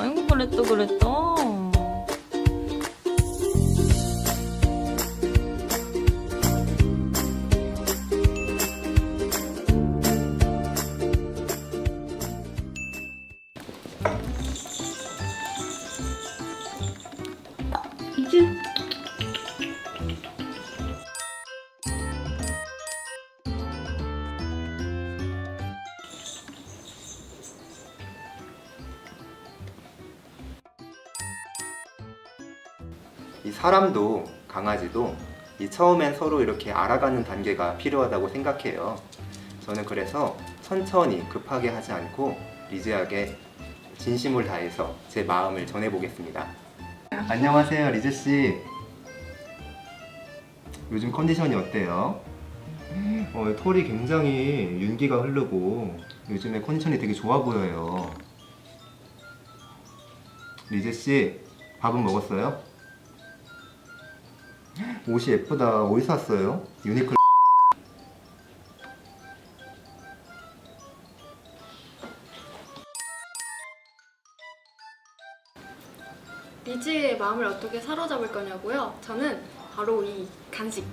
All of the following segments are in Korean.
아이고 그랬다 그랬다. 이 사람도 강아지도 이 처음엔 서로 이렇게 알아가는 단계가 필요하다고 생각해요. 저는 그래서 천천히 급하게 하지 않고 리즈에게 진심을 다해서 제 마음을 전해보겠습니다. 안녕하세요, 리즈 씨. 요즘 컨디션이 어때요? 어, 털이 굉장히 윤기가 흐르고 요즘에 컨디션이 되게 좋아 보여요. 리즈 씨, 밥은 먹었어요? 옷이 예쁘다. 어디서 샀어요? 유니클로. 리즈의 마음을 어떻게 사로잡을 거냐고요? 저는 바로 이 간식.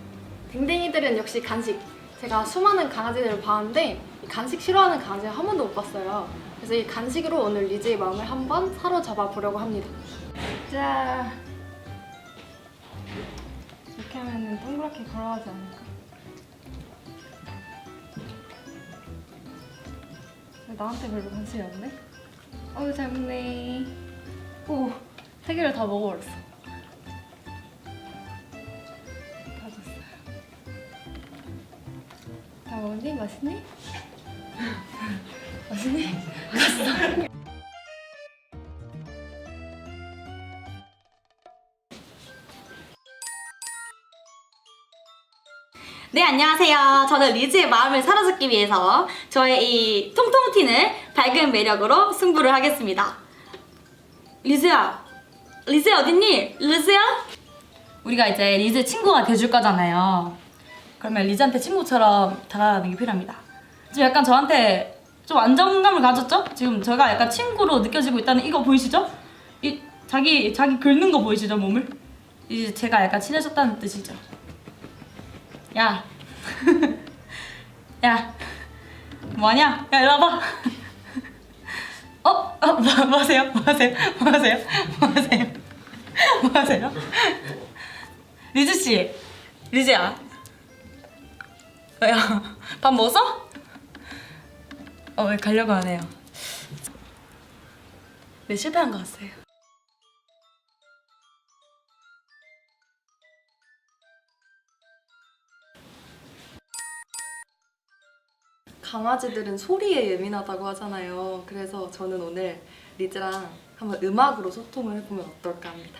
댕댕이들은 역시 간식. 제가 수많은 강아지들을 봤는데 이 간식 싫어하는 강아지 한 번도 못 봤어요. 그래서 이 간식으로 오늘 리즈의 마음을 한번 사로잡아 보려고 합니다. 자, 이렇게 하면 동그랗게 걸어가지 않을까? 나한테 별로 관심이 없네? 어우 잘 먹네. 오, 세 개를 다 먹어버렸어. 다 줬어요. 다 먹었니? 맛있니? 맛있니? 네, 안녕하세요. 저는 리즈의 마음을 사로잡기 위해서 저의 이 통통 튀는 밝은 매력으로 승부를 하겠습니다. 리즈야, 리즈야 어딨니? 리즈야? 우리가 이제 리즈 친구가 돼줄 거잖아요. 그러면 리즈한테 친구처럼 다가가는 게 필요합니다. 지금 약간 저한테 좀 안정감을 가졌죠? 지금 제가 약간 친구로 느껴지고 있다는 이거 보이시죠? 이 자기 자기 긁는 거 보이시죠 몸을? 이제 제가 약간 친해졌다는 뜻이죠. 야. 야. 뭐하냐? 야, 이리 와봐. 어? 어? 뭐, 뭐 하세요? 뭐 하세요? 뭐 하세요? 뭐 하세요? 뭐 하세요? 리즈씨. 리즈야. 왜요? 밥 먹었어? 어, 왜 가려고 하네요. 네, 실패한 것 같아요. 강아지들은 소리에 예민하다고 하잖아요. 그래서 저는 오늘 리즈랑 한번 음악으로 소통을 해보면 어떨까 합니다.